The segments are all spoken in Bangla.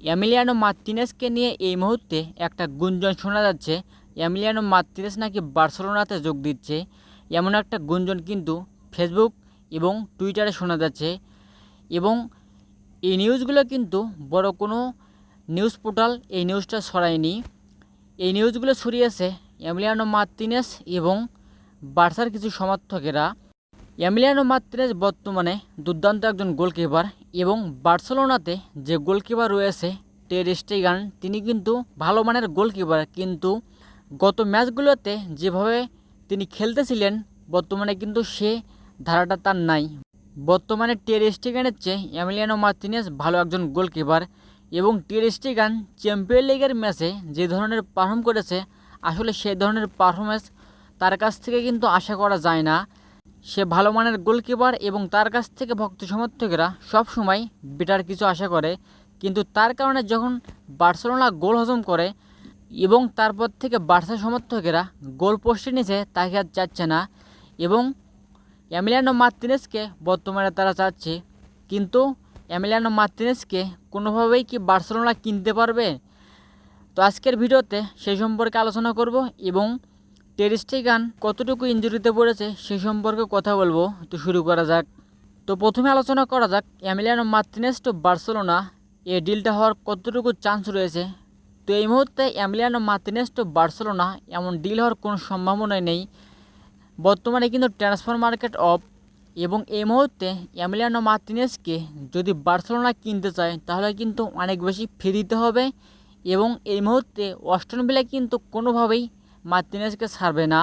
এমিলিয়ানো মার্তিনেসকে নিয়ে এই মুহূর্তে একটা গুঞ্জন শোনা যাচ্ছে। এমিলিয়ানো মার্তিনেস নাকি বার্সেলোনাতে যোগ দিচ্ছে। এমন একটা গুঞ্জন কিন্তু ফেসবুক এবং টুইটারে শোনা যাচ্ছে। এবং এই নিউজগুলো কিন্তু বড় কোনো নিউজ পোর্টাল এই নিউজটা সরায়নি এই নিউজগুলো ছড়িয়েছে এমিলিয়ানো মার্তিনেস এবং বার্সার কিছু সমর্থকেরা। এমিলিয়ানো মার্তিনেজ বর্তমানে দুর্দান্ত একজন গোলকিপার এবং বার্সেলোনাতে যে গোলকিপার রয়েছে, টের স্টেগান, তিনি কিন্তু ভালো মানের গোলকিপার। কিন্তু গত ম্যাচগুলোতে যেভাবে তিনি খেলতেছিলেন, বর্তমানে কিন্তু সে ধারাটা তার নাই। বর্তমানে টের স্টেগানের চেয়ে এমিলিয়ানো মার্তিনেজ ভালো একজন গোলকিপার এবং টের স্টেগান চ্যাম্পিয়ন লিগের ম্যাচে যে ধরনের পারফর্ম করেছে, আসলে সেই ধরনের পারফরমেন্স তার কাছ থেকে কিন্তু আশা করা যায় না। সে ভালো মানের গোলকিপার এবং তার কাছ থেকে ভক্ত সমর্থকেরা সবসময় বেটার কিছু আশা করে। কিন্তু তার কারণে যখন বার্সেলোনা গোল হজম করে এবং তারপর থেকে বার্সা সমর্থকেরা গোল পোস্টে নিচে তাকে আর চাচ্ছে না এবং অ্যামিলিয়ানো মার্তিনেসকে বর্তমানে তারা চাচ্ছে। কিন্তু অ্যামিলিয়ানো মার্তিনেসকে কোনোভাবেই কি বার্সেলোনা কিনতে পারবে? তো আজকের ভিডিওতে সেই সম্পর্কে আলোচনা করব এবং টেরিস্টিগান কতটুকু ইঞ্জুরিতে পড়েছে সে সম্পর্কে কথা বলব তো শুরু করা যাক। তো প্রথমে আলোচনা করা যাক অ্যামিলিয়ানো মার্তিনেস টু বার্সেলোনা, এ ডিলটা হওয়ার কতটুকু চান্স রয়েছে? তো এই মুহূর্তে অ্যামিলিয়ানো মার্তিনেস টু বার্সেলোনা, এমন ডিল হওয়ার কোনো সম্ভাবনাই নেই। বর্তমানে কিন্তু ট্রান্সফার মার্কেট অফ এবং এই মুহূর্তে অ্যামিলিয়ানো মার্তিনেসকে যদি বার্সেলোনা কিনতে চায়, তাহলে কিন্তু অনেক বেশি ফি দিতে হবে এবং এই মুহূর্তে অস্টন ভিলা কিন্তু কোনোভাবেই মার্তিনেসকে ছাড়বে না,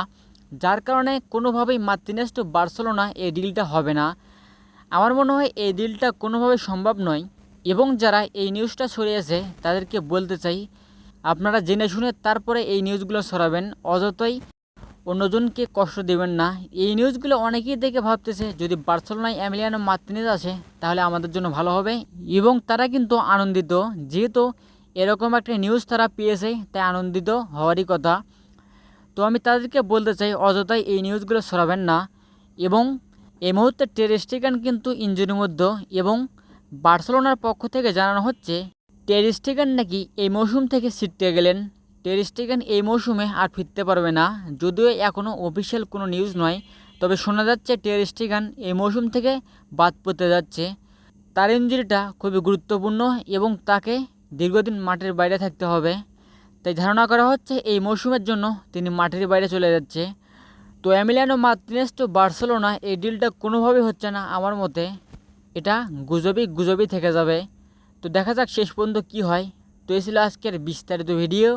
যার কারণে কোনোভাবেই মার্তিনেস টু বার্সেলোনা এই ডিলটা হবে না। আমার মনে হয় এই ডিলটা কোনোভাবেই সম্ভব নয় এবং যারা এই নিউজটা ছড়িয়েছে তাদেরকে বলতে চাই, আপনারা জেনে শুনে তারপরে এই নিউজগুলো ছড়াবেন, অযথই অন্যজনকে কষ্ট দেবেন না। এই নিউজগুলো অনেকেই দেখে ভাবতেছে, যদি বার্সেলোনায় অ্যামিলিয়ানো মার্তিনেজ আসে, তাহলে আমাদের জন্য ভালো হবে। এবং তারা কিন্তু আনন্দিত, যেহেতু এরকম একটা নিউজ তারা পেয়েছে, তাই আনন্দিত হওয়ারই কথা। তো আমি তাদেরকে বলতে চাই, অযথাই এই নিউজগুলো সরাবেন না। এবং এই মুহূর্তে টেরিস্টিকান কিন্তু ইঞ্জুরির মধ্যে এবং বার্সেলোনার পক্ষ থেকে জানানো হচ্ছে টেরিস্টিকান নাকি এই মৌসুম থেকে ছিটতে গেলেন। টেরিস্টিকান এই মৌসুমে আর ফিরতে পারবে না। যদিও এখনও অফিসিয়াল কোনো নিউজ নয়, তবে শোনা যাচ্ছে টেরিস্টিকান এই মৌসুম থেকে বাদ পড়তে যাচ্ছে। তার ইঞ্জুরিটা খুবই গুরুত্বপূর্ণ এবং তাকে দীর্ঘদিন মাঠের বাইরে থাকতে হবে। তাই ধারণা করা হচ্ছে এই মৌসুমের জন্য তিনি মাটির বাইরে চলে যাচ্ছে। তো অ্যামিলিয়ানো মার্তিনেস তো বার্সেলোনা এই ডিলটা কোনোভাবেই হচ্ছে না আমার মতে। এটা গুজবই গুজবই থেকে যাবে। তো দেখা যাক শেষ পর্যন্ত কী হয়। তো এই ছিল আজকের বিস্তারিত ভিডিও।